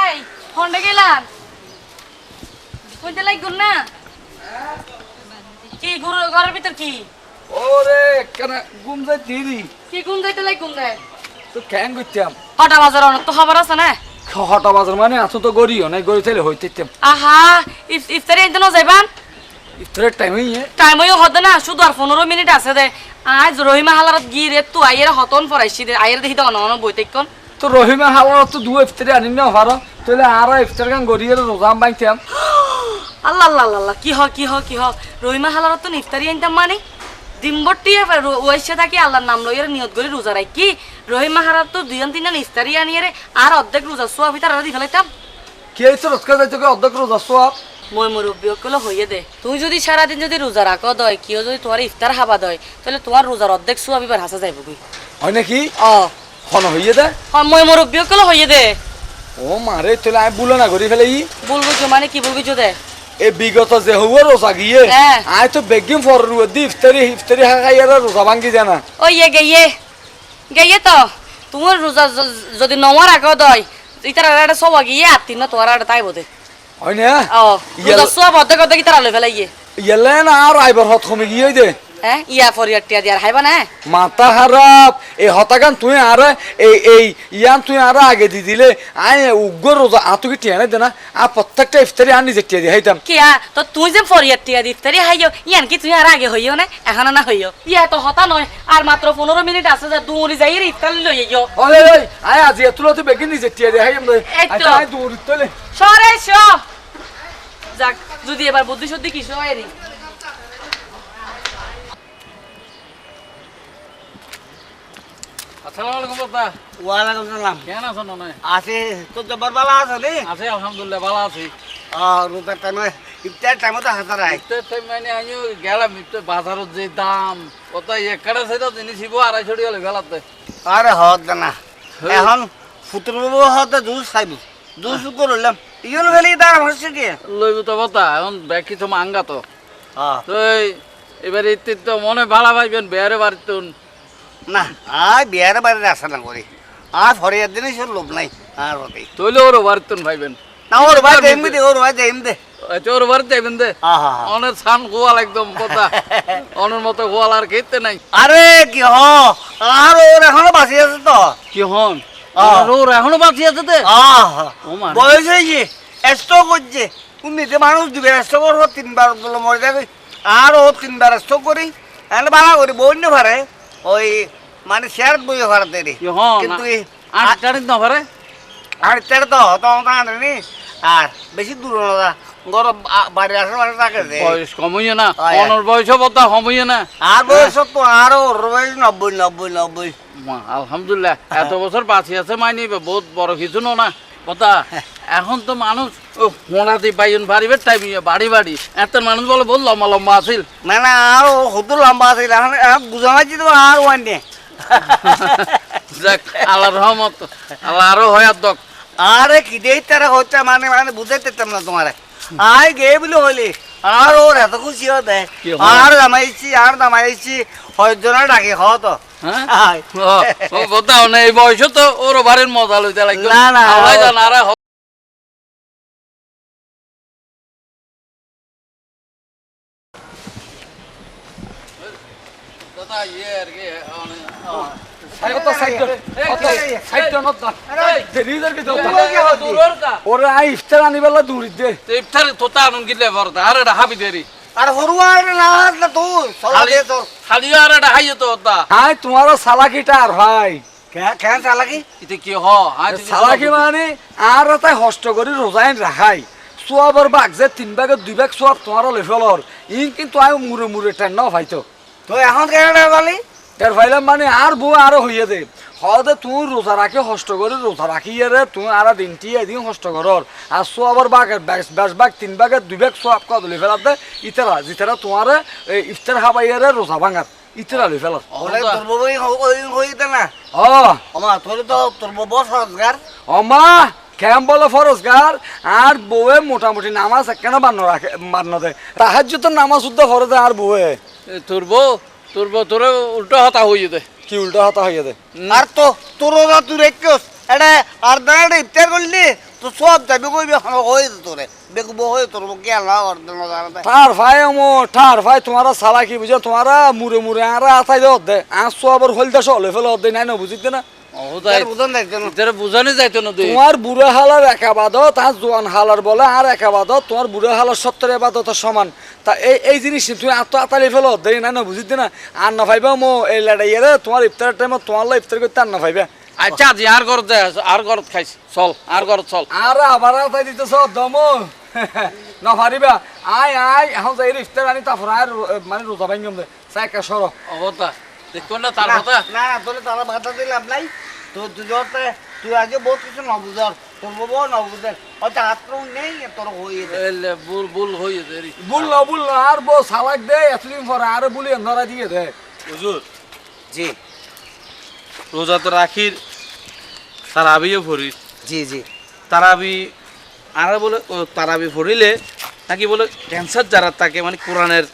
এই ফোনটা গেলাম কইতে লাগুন না? কি ঘর ঘরের ভিতর কি? ওরে কেন ঘুম যাই দিদি কি গুম যাইতে দেয় তো ক্যাং করতাম হটা বাজার অনেক তো খবর আছে না? হটা বাজার মানে আছো তো গড়িও নাই গড়ি তাইলে হইতে আহা ইফ- ইফতারি আনতে না যাইবান? ইফতারের টাইম হইয়ে টাইম হইও হতে না শুধু আর পনেরো মিনিট আছে দে। আজ রহিমা হালারত গিয়ে তু আইয়ের হতন ফরাইছি দে আইয়ের দেখি তো অন বইতেকন তো রহিমা হাওয়ার তো দু ইফতারি আনিম না ভালো তাহলে আর ইফতার গান গড়িয়ে রোজাম বাইতাম আল্লাহ আল্লাহ আল্লাহ কি হ কি হ কি হ রহিমা হালারত তো ইফতারি আনতাম মানে? দিনবট্টি ওয়াইসে থাকি আল্লাহর নাম লইয়ের নিয়ত করে রোজা রাখ কি রহিমা হারার তো দুইজন তিনজন ইফতারি আনিয়ে আর অর্ধেক রোজা সোয়া ভিতর আর দি ফেলাইতাম। কে তো রোজকা যাইতে অর্ধেক রোজা সব মই মুরব্বী কলে হইয়ে দে। তুই যদি সারাদিন যদি রোজা রাখো দয় কেউ যদি তোমার ইফতার হাবা দয় তাহলে তোমার রোজার অর্ধেক সোয়া বিবার হাসা যাইব কি হয় নাকি? অ। খন হইয়ে দে। হ্যাঁ মই মুরব্বী কলে হইয়ে দে। ও মারে তাহলে আমি বুলো না গড়ি ফেলে ই। বলব কি মানে কি বলবি দে? এ বিগত যে হব রোজা গিয়ে হ্যাঁ। আয় তো বেগিম ফর দি ইফতারি ইফতারি হাকাই আর রোজা ভাঙ্গি জানা ও ইয়ে গেইয়ে গেইয়ে তো। তোমার রোজা য- যদি নমার আগো দয় ইতার একটা সব গিয়ে আর তিন তোমার একটা তাই বোধে হয় না ও ইয়া- রোজা সোয়া অর্ধেক অর্ধেক ইতার আলো ফেলাইয়ে ইয়েলে না আর আইবার হত কমে গিয়ে দে। হ্যাঁ ইয়া ফরিয়ার টিয়া দিয়ার হাইবা না মাথা খারাপ। এই হতাগান তুই আর এই এই ইয়ান তুই আর আগে দি দিলে আয় উগ্র রোজা আতুকে টিয়া নাই দেনা। আর প্রত্যেকটা ইফতারি আনি যে টিয়া দিয়ে হাইতাম। কি আ তো তুই যে ফরিয়ার টিয়া দি ইফতারি হাইও ইয়ান কি তুই আর আগে হইও না? এখন না হইও ইয়া তো হতা নয় আর মাত্র পনেরো মিনিট আছে যে দৌড়ি যাই রে ইফতার লই যাইও ওলে ওই আয় আজি এতুলো তো বেগিন নিজে টিয়া দিয়ে হাইম এই তো। দূর তোলে সরে স যাক যদি এবার বুদ্ধি শুদ্ধি কিছু হয় রে আসসালামু আলাইকুম বাবা ওয়ালাইকুম সালাম। কেন আছো। আছে তো জবর বালা আছে নি? আছে আলহামদুলিল্লাহ ভালো আছি। রোজার টাইমে ইফতার টাইমে তো হাজার আয়। ইফতার টাইম মানে গেলাম ইফতার যে দাম কত একটা সাইড জিনিস হইব আড়াইশো টাকা লই গেলাতে আরে হত না। এখন ফুতুর বাবু হতে জুস খাইব। জুস করলাম ইগুলো ফেলে দাম হচ্ছে কি? লইব তো বতা এখন ব্যাগ কিছু মাঙ্গা তো। হ্যাঁ। এবার তো মনে ভালো পাইবেন বেয়ারে বাড়িতে না আর বিয়ার বাড়িতে আসা না করি। আর ফরিয়ার জিনিস ওর লোভ নাই আর হতেই তৈলে ওরও বাড়িতে পাইবেন না ওর ভাই দেম দে ওর ভাই দেম দে ওর বাড়িতে যাইবেন দে। অনেক সান গোয়াল একদম কথা। অনের মতো গোয়াল আর খেতে নাই। আরে কি হ? আর ওর এখনও বাঁচি আছে তো? কি হন? আহ। ওর এখনও বাঁচি আছে তে? আহ, ও মা। বয়স হয়েছে এস্টো করছে। উনিতে মানুষ দিবে এস্টো করব তিনবার বলে মরে যাবে। আর ও তিনবার এস্টো করি। এনে বানা করি বন্য ভারে ওই মানে শেয়ার বই ভাড়াতে রে কি হন কিন্তু আট তারিখ না পারে আর তেরে তো হতো আনি আর বেশি দূর না গরম বাড়ি আসার বাড়ি থাকে বয়স কমইয়ে না। অনর বয়স বতা কমইয়ে না আর বয়স তো আরও ওর বয়স নব্বই নব্বই নব্বই আলহামদুলিল্লাহ এত বছর বাঁচি আছে মাইনি বহুত বড় কিছু না কথা এখন তো মানুষ মোড়াতে পাইন বাড়িবে টাইম বাড়ি বাড়ি এত মানুষ বলে বহুত লম্বা লম্বা আছিল মানে আরও হতো লম্বা আছে এখন মারছি তো আর ওয়ান যাক আল্লাহ রহমত আল্লাহ আরও হয়াত দক। আরে কি দেই তারা হচ্ছে মানে মানে বুঝাইতে না তোমারে। আয় গে বলে হইলি আর ওর এত খুশি হতে আর দামাইছি আর দামাইছি হয়জনা ডাকে হ তো। হ্যাঁ। ও এই বয়স তো ওর বাড়ির মজা লইতে লাগবে। না, না, আরে হ- দাদা, ইয়ে আর কি, অনে- কত সাইড কত সাইড নত দেরি দের কি দূর ওর কা? ওরে আই ইফতার আনিবেলা দূর দে তো ইফতার তোতা আনুন গিলে বরতা আর এটা হাবি দেরি আর হরুয়ার না না তুই সলা খালি দে তো খালি আর এটা তোমার সালাকিটা আর ভাই। চালাকি কি মানে আর করে রোজাইন রাখাই। সোয়াবর বাঘ যে তিন ভাগের দুই ভাগ সোয়াব তোমার লেফেলর। ইন কিন্তু আই মুড়ে মুড়ে টেন নাও ভাইতো তুই এখন কেন এর ভাইলাম মানে আর বউ আরও হইয়ে দে। হদে তুই রোজা রাখি হস্ত করে রোজা রাখি রে তুই আর দিনটি এদিন হস্ত করর আর সোয়াবর বাঘের বেশ ভাগ তিন ভাগের দুই ভাগ সোয়াব কদ লে ফেলাতে ইতারা জিতারা তোমার ইফতার হাবাইয়া রে রোজা ভাঙার ইতারা লে ফেলার ওরে তোর বই হইতে না ও ওমা তোর তো তোর বউ অমা কেম বলে ফরজগার আর বউয়ে মোটামুটি নামাজ কেন বান্ন রাখে বান্ন দেয় রাহাজ্য তো নামাজ শুদ্ধ ফরজে আর বউয়ে তোর তুরবো তোর উল্টো হতা হয়ে দে। কি উল্টো হতা হয়ে দে? আর তো তোর তুই রেখোস এটা আর দাঁড়াটা ইফতার করলি তো সব যাবি কইবি হয়ে তোরে। দেখব হয়ে তোর কে আল্লাহ ঠার ভাই মো ঠার ভাই তোমারা সালা কি বুঝে তোমারা মুড়ে মুড়ে আরা আতাই দে আঁসো আবার হলদা সলে ফেলে দে নাই না বুঝিতে না? তোমার বুড়ো হালার একাবাদত আর জোয়ান হালার বলে আর একাবাদত তোমার বুড়ো হালার সত্তর এবাদত সমান। তা এই এই জিনিস তুমি আত্ম আতালি ফেলো দেই না না বুঝিতে না আর না ভাইবা মো এই লড়াইয়ে তোমার ইফতারের টাইমে তোমার লাই ইফতার করতে আর না ভাইবা। আচ্ছা আজি আর ঘর আর ঘর খাইছি চল আর ঘর চল। আর আবার আতাই দিতেছ দম। না পারিবা আয় আয় এখন যাই ইফতার আনি তারপর আর মানে রোজা ভাঙ্গম দে। সাইকা সর। অবতা দেখো না তার কথা। না তোরে তারা ভাতা দিলাম নাই। তো দুজতে তুই আগে বহুত কিছু নবুঝর তোর বাবা নবুঝর হয়তো হাত নেই তোর হয়ে যায় এলে বুল বুল হয়ে না বুল না আর বো সালাক দে এতদিন পরে আর বুলি ধরা দিয়ে দে। হুজুর। জি। রোজা তো রাখির তারাবিও ফরির জি জি। তারাবি আর বলে তারাবি ফরিলে নাকি বলে ক্যান্সার যারা থাকে মানে কোরআনের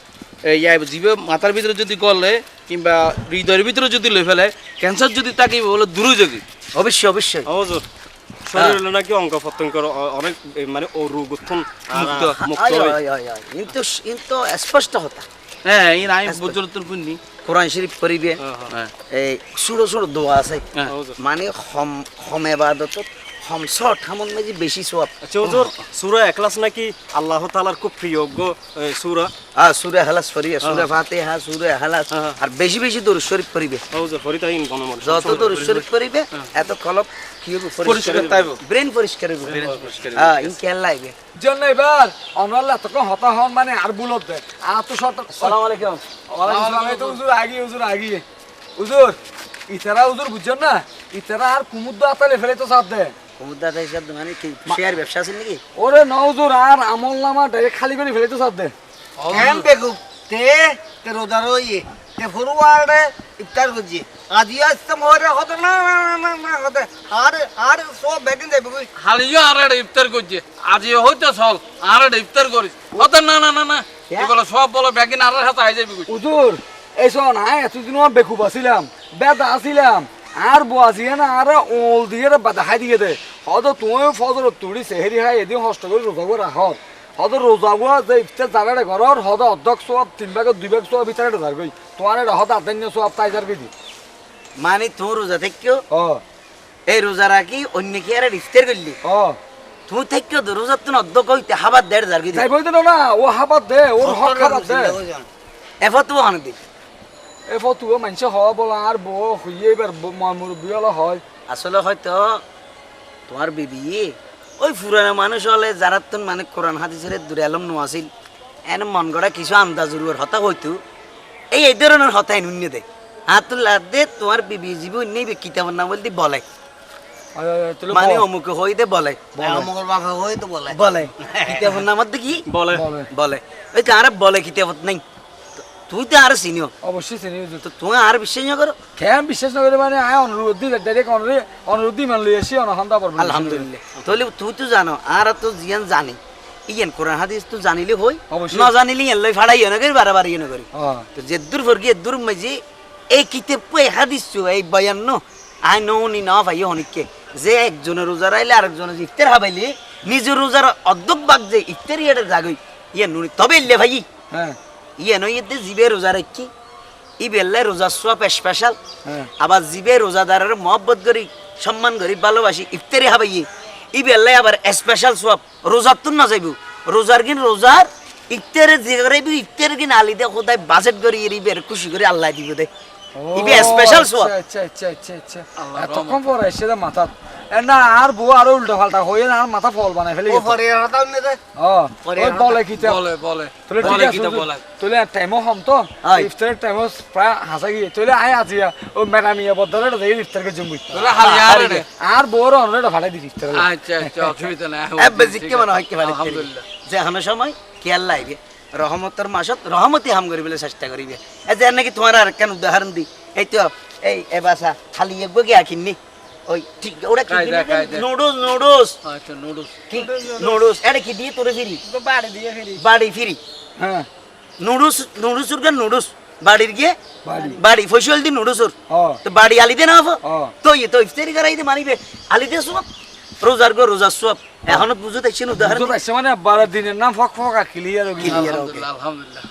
ইয়া জীবে মাথার ভিতরে যদি গলে কিংবা হৃদয়ের ভিতরে যদি লই ফেলে ক্যান্সার যদি থাকে বলে দূরে যোগী অবশ্যই। অবশ্যই। হুজুর শরীর নাকি অঙ্গ প্রত্যঙ্গর অনেক মানে ও রোগ উত্থন মুক্ত। মুক্ত কিন্তু কিন্তু স্পষ্ট হতা হ্যাঁ এই পুণ্যি। কোরআন শরীফ পড়িবে। হ্যাঁ এই ছোটো ছোটো দোয়া আছে। হ্যাঁ। মানে হম হামন বেশি সোয়াব আচ্ছা হুজুর সূরা এখলাস নাকি আল্লাহ তাআলার খুব প্রিয়জ্ঞ সূরা? হ্যাঁ সুরে হালাস পড়িবে সুরে ফাতিহা সুরে হালাস হ্যাঁ। আর বেশি বেশি দরুদ শরীফ পড়িবে। হুজুর ফরিদাইন গণমন যত দরুদ শরীফ পড়িবে এত কলব কি হবে পরিষ্কার তাইব। ব্রেন পরিষ্কার হবে হ্যাঁ জন্য এবার হতা হন মানে আর বুলত আর তো শর্ত আসসালামু আলাইকুম। ওয়ালাইকুম আসসালাম তো হুজুর আগি হুজুর আগি। হুজুর ইতারা হুজুর বুঝছেন না? ইতারা আর কুমুদ্দ আতালে ফেলে তো সাথ দে। হিসাব মানে কি শেয়ার ব্যবসা আছে নাকি? ওরে ন আর আমল নামা ডাইরেক্ট খালি করে ফেলে তো সাথ দে কেন দেখু তে তে রোজার তে ফুরুয়ারে ইফতার করছি। আজি আসতে মরে হতো না না না না না হতে। আর আর সব বেদিন যাবে কই হালিও আর একটা ইফতার করছে। আজি হইতো চল আর ইফতার করিস। না না না না। এগুলো সব বলো ব্যাগিন আর হাতে আই যাবি কই। হুজুর এই শোন আয় এতদিন বেকুব আছিলাম বেদা আছিলাম। আর বসিয়ে না আর ওল দিয়ে দেখাই দিয়ে দে। হয়তো তুমি ফজর তুলি সেহেরি খাই এদিন হস্ত করে রোজা করে রাখ। হয়তো রোজা গুয়া যে ইফতার যাবে রে ঘর হয়তো অর্ধক সব তিন ভাগের দুই ভাগ সব বিচারে যার গই তোমার এটা হয়তো আদান্য সব তাই যার বিধি মানে তোর রোজা থেকেও? ও এই রোজা রাখি অন্য কি আর ইফতার করলি ও তুমি থেকেও তো রোজা তো অর্ধ কইতে হাবার দেড় জার গিয়ে তাই বলতে না ও হাবাত দে ওর হক খাবার দে। এফত তো আনে দিই এ ফতু মানুষ হওয়া বলা আর বউ হইয়ে এবার মুরব্বী হলা হয়। আসলে হয়তো তোমার বিবি ওই পুরানো মানুষ হলে যারা তো মানে কোরআন হাদিসের দূরে আলম নোয়াছিল এন মন গড়া কিছু আন্দাজুর হতা হইতো এই এই ধরনের হতাই নুন্য দে হাতুল্লাহ দে তোমার বিবি জীবী অন্য কিতাবের নাম বলতে বলে। মানে। অমুক হইতে বলে মঙ্গল বাবা হই তো বলে। বলে। কিতাবের নাম কি? বলে। বলে। বলে। ওই তো আর বলে কিতাবত নাই। তুই তো আর চিনিও অবশ্যই চিনি। তো তুমি আর বিশ্বাস না করো? কেন বিশ্বাস নকরে মানে আয় অনুরোধ দিলে ডাইরেক্ট অনুরোধ অনুরোধ দিই মানে এসে অনহন্দা পারব আলহামদুলিল্লাহ। তাহলে তুই তো জানো আর তো জিয়ান জানি। ইয়ান কোরআন হাদিস তো জানিলে হই। না জানিলে ইয়ান লই ফাড়াই না করি বারবার ইয়ে না করি তো যে দূর ফরগি দূর মাঝে এই কিতাব পে হাদিস এই বয়ান ন আই নৌনি না ভাই হনিকে যে একজনের রোজা রাইলে আরেকজনের ইফতার হাবাইলে নিজের রোজার অর্ধক বাগ যে ইফতার ইয়াটা জাগই ইয়া নুনি। তবে ইল্লে ভাই হ্যাঁ। ইয়ে নয় এতে জিবে রোজা রাখি। ই বেললে রোজা সোয়া স্পেশাল হ্যাঁ। আবার জিবে রোজাদারের মহব্বত করি সম্মান করি ভালোবাসি ইফতারি হাবাইয়ে ই। বেললে আবার স্পেশাল সোয়াব রোজার তো না যাইব। রোজার কিন রোজার ইফতারের যে করে ইফতারের কিন আলিদে খোদায় বাজেট করি ইবের খুশি করে আল্লাহ দিব দে। ইবে স্পেশাল সোয়াব আচ্ছা আচ্ছা আচ্ছা আচ্ছা এতক্ষণ পরে এসে দে মাথা না আর বউ আরও উল্টা পাল্টা হয়ে না আর মাথা ফল বানাই ফেলে ও ফরে হতাম নে ও ওই বলে কি বলে বলে তোলে ঠিক আছে। বলে তোলে টাইমও হম তো ইফতারের টাইমও প্রায় হাসা গিয়ে তোলে আয় আজিয়া ও ম্যাডামিয়া বদলে দেখি ইফতারকে জমবি তোলে হালি আর রে। আর বউর অনুরোধ ভাড়াই দিই ইফতার আচ্ছা আচ্ছা অসুবিধা নাই এব্বে জিকে মনে হয় কি ভালো আলহামদুলিল্লাহ যে হানো সময় কি আল্লাহ রহমতের মাসত রহমতি হাম করিবলৈ চেষ্টা করিবে এই যে নাকি তোমার আর কেন উদাহরণ দি এই তো এই এবাসা খালি একগো গিয়া কিননি? ওই ঠিক ওরা কি। নুডলস নুডলস আচ্ছা নুডলস কি? নুডলস এটা কি দিয়ে তোরে ফিরি বাড়ি দিয়ে ফিরি বাড়ি ফিরি হ্যাঁ নুডলস নুডলস উর নুডলস বাড়ির গিয়ে? বাড়ি। বাড়ি ফসল দি নুডলস উর তো বাড়ি আলি দে না হব তো ইয়ে তো ইফতারি করাই দে মানিবে আলি দে সব রোজার গো রোজার সব এখনও বুঝতে দেখছেন উদাহরণ মানে বারো দিনের নাম ফক ফকা ক্লিয়ার. আলহামদুলিল্লাহ আলহামদুলিল্লাহ